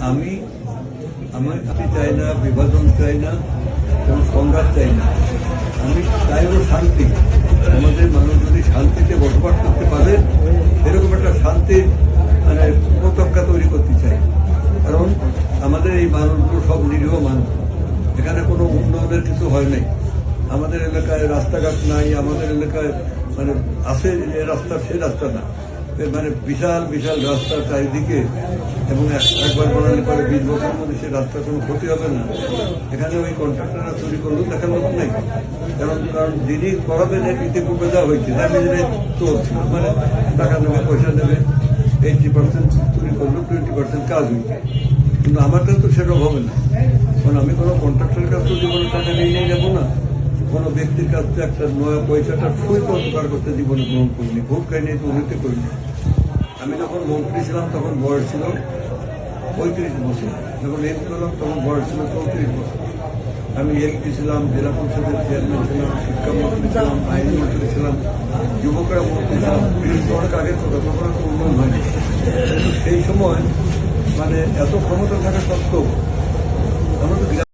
আমি আমার আমি চাই না, বিভাজন চাই না, কোন সংঘাত চাই না। আমি চাই হলো শান্তি। আমাদের মানুষ যদি শান্তিতে বসবাস করতে পারে, এরকম একটা শান্তির মানে উপত্যকা তৈরি করতে চাই। কারণ আমাদের এই মানুষগুলো সব নিরীহ মানুষ। এখানে কোনো উন্নয়নের কিছু হয় নাই। আমাদের এলাকায় রাস্তাঘাট নাই, আমাদের এলাকায় মানে আছে যে রাস্তা, সে রাস্তা না। মানে বিশাল বিশাল রাস্তা চারিদিকে এবং একবার বানালে পরে বিশ বছরের মধ্যে সে রাস্তার কোনো ক্ষতি হবে না। এখানে ওই কন্ট্রাক্টররা চুরি করলেও দেখার লোক নেই। কারণ কারণ যিনি করাবেন ইতিপূর্বে দেওয়া হয়েছে তার নিজেরাই তো মানে টাকা নেবে, পয়সা নেবে এইটি পার্সেন্ট চুরি করলেও টোয়েন্টি পার্সেন্ট কাজ হয়েছে। কিন্তু আমারটা তো সেরকম হবে না। কারণ আমি কোনো কন্ট্রাক্টরের কাছ থেকে জীবনে টাকা নিয়ে নিয়ে যাব না। কোনো ব্যক্তির কাছ থেকে একটা নয়া পয়সাটা সুই উপকার করতে জীবনে গ্রহণ করিনি, ভোট নিয়ে তো উন্নতি করিনি। আমি যখন মন্ত্রী ছিলাম, তখন বয়স ছিল পঁয়ত্রিশ বছর। যখন এমপি হলাম, তখন বয়স ছিল চৌত্রিশ বছর। আমি এমপি ছিলাম, জেলা পরিষদের চেয়ারম্যান ছিলাম, শিক্ষামন্ত্রী ছিলাম, আইন মন্ত্রী ছিলাম, যুবকরা মন্ত্রী ছিলাম অনেক আগের কথা। তখন তো উন্নয়ন হয়নি। সেই সময় মানে এত ক্ষমতা থাকা সত্ত্বেও